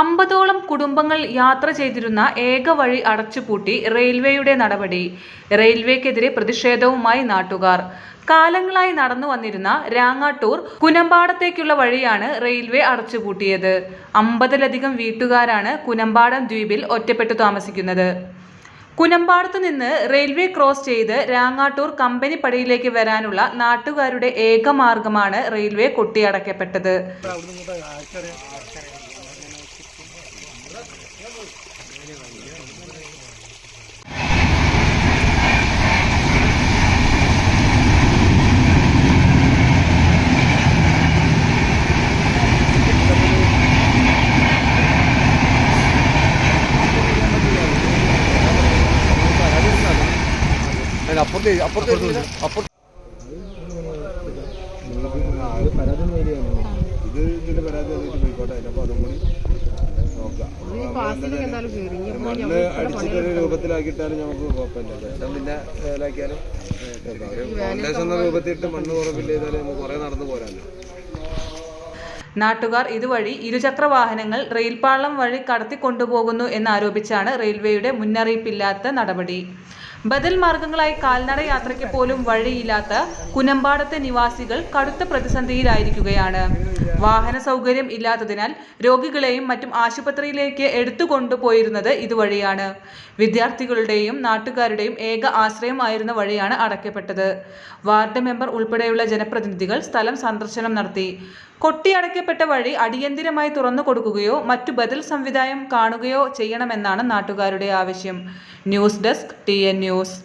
അമ്പതോളം കുടുംബങ്ങൾ യാത്ര ചെയ്തിരുന്ന ഏക വഴി അടച്ചുപൂട്ടി റെയിൽവേയുടെ നടപടി. റെയിൽവേക്കെതിരെ പ്രതിഷേധവുമായി നാട്ടുകാർ. കാലങ്ങളായി നടന്നു വന്നിരുന്ന രാങ്ങാട്ടൂർ കുനമ്പാടത്തേക്കുള്ള വഴിയാണ് റെയിൽവേ അടച്ചുപൂട്ടിയത്. അമ്പതിലധികം വീട്ടുകാരാണ് കുനമ്പാടം ദ്വീപിൽ ഒറ്റപ്പെട്ടു താമസിക്കുന്നത്. കുനമ്പാടത്തു നിന്ന് റെയിൽവേ ക്രോസ് ചെയ്ത് രാങ്ങാട്ടൂർ കമ്പനി കമ്പനിപ്പടിയിലേക്ക് വരാനുള്ള നാട്ടുകാരുടെ ഏക മാർഗമാണ് റെയിൽവേ കൊട്ടിയടക്കപ്പെട്ടത് അപ്പുറത്തെ അപ്പുറത്തെ അപ്പുറത്തെ ഇത് ഇതിന്റെ പരാതി പോയിക്കോട്ടെ അപ്പൊ അതും കൂടി മണ്ണ് അടിച്ചിട്ടൊരു രൂപത്തിലാക്കിയിട്ടാലും നമുക്ക് കുഴപ്പമില്ല. വിഷം പിന്നെ വേലാക്കിയാലും ഫൗണ്ടേഷൻ എന്ന രൂപത്തിലിട്ട് മണ്ണ് കുറവില്ല ചെയ്താലും നമുക്ക് കുറെ നടന്നു പോരാല്ലോ. നാട്ടുകാർ ഇതുവഴി ഇരുചക്ര വാഹനങ്ങൾ റെയിൽപാളം വഴി കടത്തിക്കൊണ്ടുപോകുന്നു എന്നാരോപിച്ചാണ് റെയിൽവേയുടെ മുന്നറിയിപ്പില്ലാത്ത നടപടി. ബദൽ മാർഗങ്ങളായി കാൽനട യാത്രയ്ക്ക് പോലും വഴിയില്ലാത്ത കുനമ്പാടത്തെ നിവാസികൾ കടുത്ത പ്രതിസന്ധിയിലായിരിക്കുകയാണ്. വാഹന സൗകര്യം ഇല്ലാത്തതിനാൽ രോഗികളെയും മറ്റും ആശുപത്രിയിലേക്ക് എടുത്തു കൊണ്ടുപോയിരുന്നത് ഇതുവഴിയാണ്. വിദ്യാർത്ഥികളുടെയും നാട്ടുകാരുടെയും ഏക ആശ്രയമായിരുന്ന വഴിയാണ് അടയ്ക്കപ്പെട്ടത്. വാർഡ് മെമ്പർ ഉൾപ്പെടെയുള്ള ജനപ്രതിനിധികൾ സ്ഥലം സന്ദർശനം നടത്തി. കൊട്ടിയടയ്ക്കപ്പെട്ട വഴി അടിയന്തിരമായി തുറന്നു കൊടുക്കുകയോ മറ്റു ബദൽ സംവിധാനം കാണുകയോ ചെയ്യണമെന്നാണ് നാട്ടുകാരുടെ ആവശ്യം. News desk T N news.